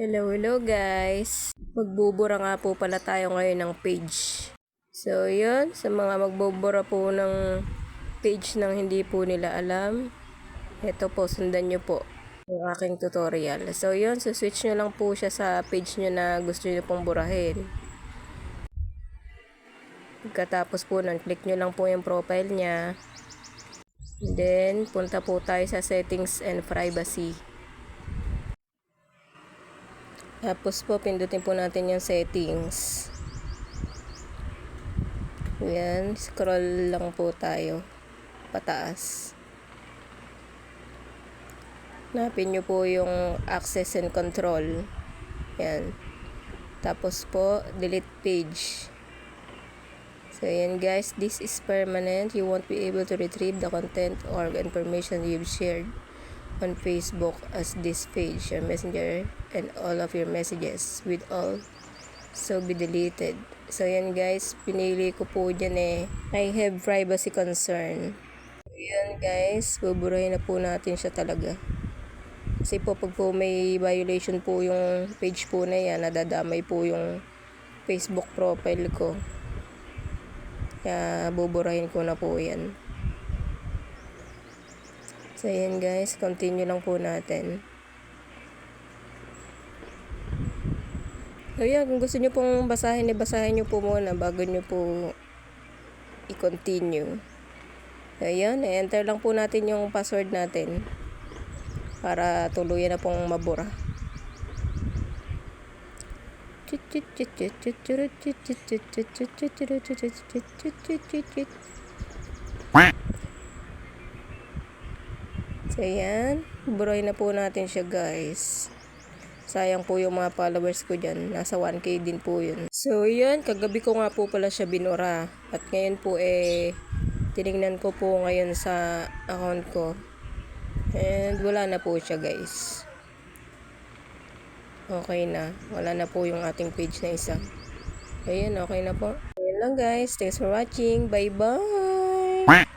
Hello, hello guys. Magbubura nga po pala tayo ngayon ng page. So, yun. Sa mga magbubura po ng page nang hindi po nila alam, ito po, sundan nyo po yung aking tutorial. So, yun. So, switch nyo lang po siya sa page nyo na gusto nyo pong burahin. Pagkatapos po nun, click nyo lang po yung profile niya. Then, punta po tayo sa settings and privacy. Tapos po, pindutin po natin yung settings. Yan, scroll lang po tayo. Pataas. Napin nyo po yung access and control. Yan. Tapos po, delete page. So, yan guys, this is permanent. You won't be able to retrieve the content or information you've shared on Facebook as this page, your messenger, and all of your messages with all so be deleted. So, yan guys, pinili ko po dyan eh. I have privacy concern. So, yan guys, buburahin na po natin siya talaga. Kasi po, pag po may violation po yung page po na yan, nadadamay po yung Facebook profile ko. Kaya buburahin ko na po yan. So, yan guys. Continue lang po natin. So, yan. Kung gusto nyo pong basahin, basahin nyo po muna bago nyo po i-continue. So, yan. enter lang po natin yung password natin para tuluyan na pong mabura. So, yan. Buray na po natin siya, guys. Sayang po yung mga followers ko dyan. Nasa 1K din po yun. So, yan. Kagabi ko nga po pala siya binura. At ngayon po, eh, tinignan ko po ngayon sa account ko. And wala na po siya, guys. Okay na. Wala na po yung ating page na isa. Ayun, okay na po. Ayun lang, guys. Thanks for watching. Bye-bye!